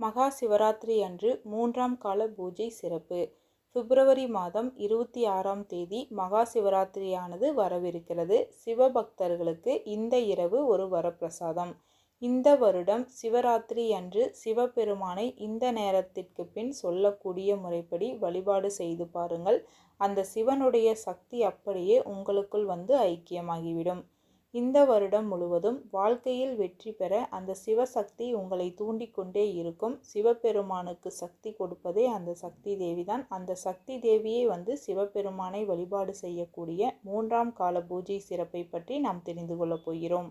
மகா சிவராத்திரி அன்று மூன்றாம் கால பூஜை சிறப்பு. பிப்ரவரி மாதம் இருபத்தி ஆறாம் தேதி மகா சிவராத்திரியானது வரவிருக்கிறது. சிவபக்தர்களுக்கு இந்த இரவு ஒரு வரப்பிரசாதம். இந்த வருடம் சிவராத்திரி அன்று சிவபெருமானை இந்த நேரத்திற்கு பின் சொல்லக்கூடிய முறைப்படி வழிபாடு செய்து பாருங்கள். அந்த சிவனுடைய சக்தி அப்படியே உங்களுக்குள் வந்து ஐக்கியமாகிவிடும். இந்த வருடம் முழுவதும் வாழ்க்கையில் வெற்றி பெற அந்த சிவசக்தி உங்களை தூண்டிக்கொண்டே இருக்கும். சிவபெருமானுக்கு சக்தி கொடுப்பதே அந்த சக்தி தேவிதான். அந்த சக்தி தேவியே வந்து சிவபெருமானை வழிபாடு செய்யக்கூடிய மூன்றாம் கால பூஜை சிறப்பை பற்றி நாம் தெரிந்து கொள்ளப் போகிறோம்.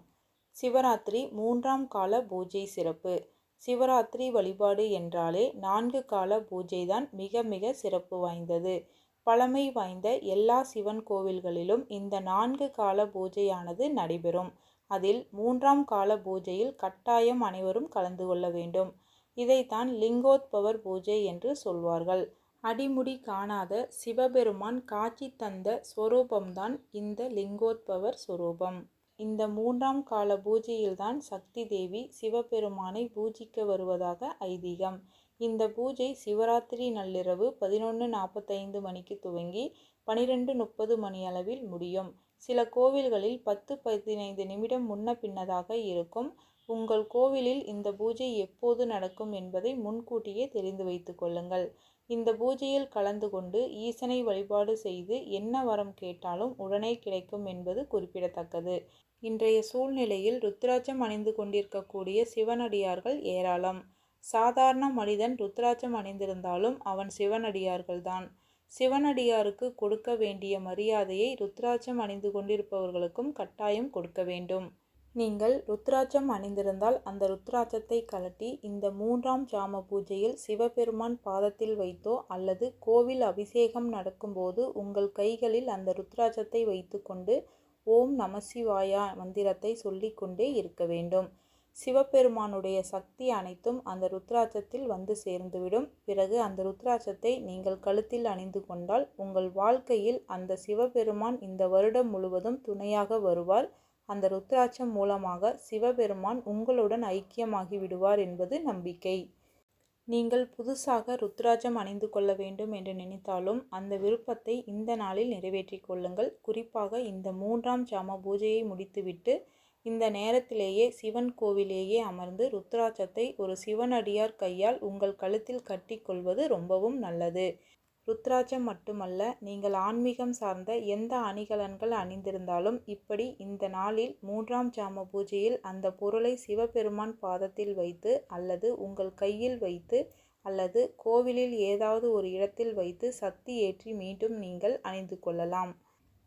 சிவராத்திரி மூன்றாம் கால பூஜை சிறப்பு. சிவராத்திரி வழிபாடு என்றாலே நான்கு கால பூஜைதான் மிக மிக சிறப்பு வாய்ந்தது. பழமை வாய்ந்த எல்லா சிவன் கோவில்களிலும் இந்த நான்கு கால பூஜையானது நடைபெறும். அதில் மூன்றாம் கால பூஜையில் கட்டாயம் அனைவரும் கலந்து கொள்ள வேண்டும். இதைத்தான் லிங்கோத்பவர் பூஜை என்று சொல்வார்கள். அடிமுடி காணாத சிவபெருமான் காட்சி தந்த ஸ்வரூபம்தான் இந்த லிங்கோத்பவர் ஸ்வரூபம். இந்த மூன்றாம் கால பூஜையில்தான் சக்தி தேவி சிவபெருமானை பூஜிக்க வருவதாக ஐதீகம். இந்த பூஜை சிவராத்திரி நள்ளிரவு பதினொன்று நாற்பத்தைந்து மணிக்கு துவங்கி பனிரெண்டு முப்பது மணி அளவில் முடியும். சில கோவில்களில் பத்து பதினைந்து நிமிடம் முன்ன பின்னதாக இருக்கும். உங்கள் கோவிலில் இந்த பூஜை எப்போது நடக்கும் என்பதை முன்கூட்டியே தெரிந்து வைத்து கொள்ளுங்கள். இந்த பூஜையில் கலந்து கொண்டு ஈசனை வழிபாடு செய்து என்ன வரம் கேட்டாலும் உடனே கிடைக்கும் என்பது குறிப்பிடத்தக்கது. இன்றைய சூழ்நிலையில் ருத்ராட்சம் அணிந்து கொண்டிருக்கக்கூடிய சிவனடியார்கள் ஏராளம். சாதாரண மனிதன் ருத்ராட்சம் அணிந்திருந்தாலும் அவன் சிவனடியார்கள்தான். சிவனடியாருக்கு கொடுக்க வேண்டிய மரியாதையை ருத்ராட்சம் அணிந்து கொண்டிருப்பவர்களுக்கும் கட்டாயம் கொடுக்க வேண்டும். நீங்கள் ருத்ராட்சம் அணிந்திருந்தால் அந்த ருத்ராட்சத்தை கலட்டி இந்த மூன்றாம் ஜாம பூஜையில் சிவபெருமான் பாதத்தில் வைத்தோ அல்லது கோவில் அபிஷேகம் நடக்கும்போது உங்கள் கைகளில் அந்த ருத்ராட்சத்தை வைத்துக்கொண்டு ஓம் நமசிவாயா மந்திரத்தை சொல்லிக்கொண்டே இருக்க வேண்டும். சிவபெருமானுடைய சக்தி அனைத்தும் அந்த ருத்ராட்சத்தில் வந்து சேர்ந்துவிடும். பிறகு அந்த ருத்ராட்சத்தை நீங்கள் கழுத்தில் அணிந்து கொண்டால் உங்கள் வாழ்க்கையில் அந்த சிவபெருமான் இந்த வருடம் முழுவதும் துணையாக வருவார். அந்த ருத்ராட்சம் மூலமாக சிவபெருமான் உங்களுடன் ஐக்கியமாகி விடுவார் என்பது நம்பிக்கை. நீங்கள் புதுசாக ருத்ராஜம் அணிந்து கொள்ள வேண்டும் என்று நினைத்தாலும் அந்த விருப்பத்தை இந்த நாளில் நிறைவேற்றிக் கொள்ளுங்கள். குறிப்பாக இந்த மூன்றாம் ஜாம பூஜையை முடித்துவிட்டு இந்த நேரத்திலேயே சிவன் கோவிலேயே அமர்ந்து ருத்ராட்சத்தை ஒரு சிவனடியார் கையால் உங்கள் கழுத்தில் கட்டிக்கொள்வது ரொம்பவும் நல்லது. ருத்ராட்சம் மட்டுமல்ல நீங்கள் ஆன்மீகம் சார்ந்த எந்த அணிகலன்கள் அணிந்திருந்தாலும் இப்படி இந்த நாளில் மூன்றாம் ஜாம பூஜையில் அந்த பொருளை சிவபெருமான் பாதத்தில் வைத்து அல்லது உங்கள் கையில் வைத்து அல்லது கோவிலில் ஏதாவது ஒரு இடத்தில் வைத்து சக்தி ஏற்றி மீண்டும் நீங்கள் அணிந்து கொள்ளலாம்.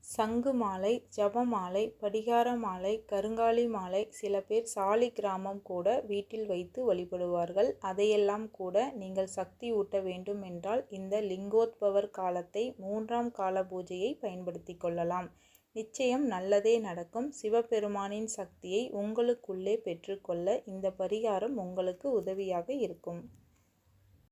சங்கு மாலை ஜப மாலை படிகார மாலை கருங்காலி மாலை சில பேர் சாலி கிராமம் கூட வீட்டில் வைத்து வழிபடுவார்கள். அதையெல்லாம் கூட நீங்கள் சக்தி ஊட்ட வேண்டும் என்றால் இந்த லிங்கோத்பவர் காலத்தை மூன்றாம் கால பூஜையை பயன்படுத்தி கொள்ளலாம். நிச்சயம் நல்லதே நடக்கும். சிவபெருமானின் சக்தியை உங்களுக்குள்ளே பெற்றுக்கொள்ள இந்த பரிகாரம் உங்களுக்கு உதவியாக இருக்கும்.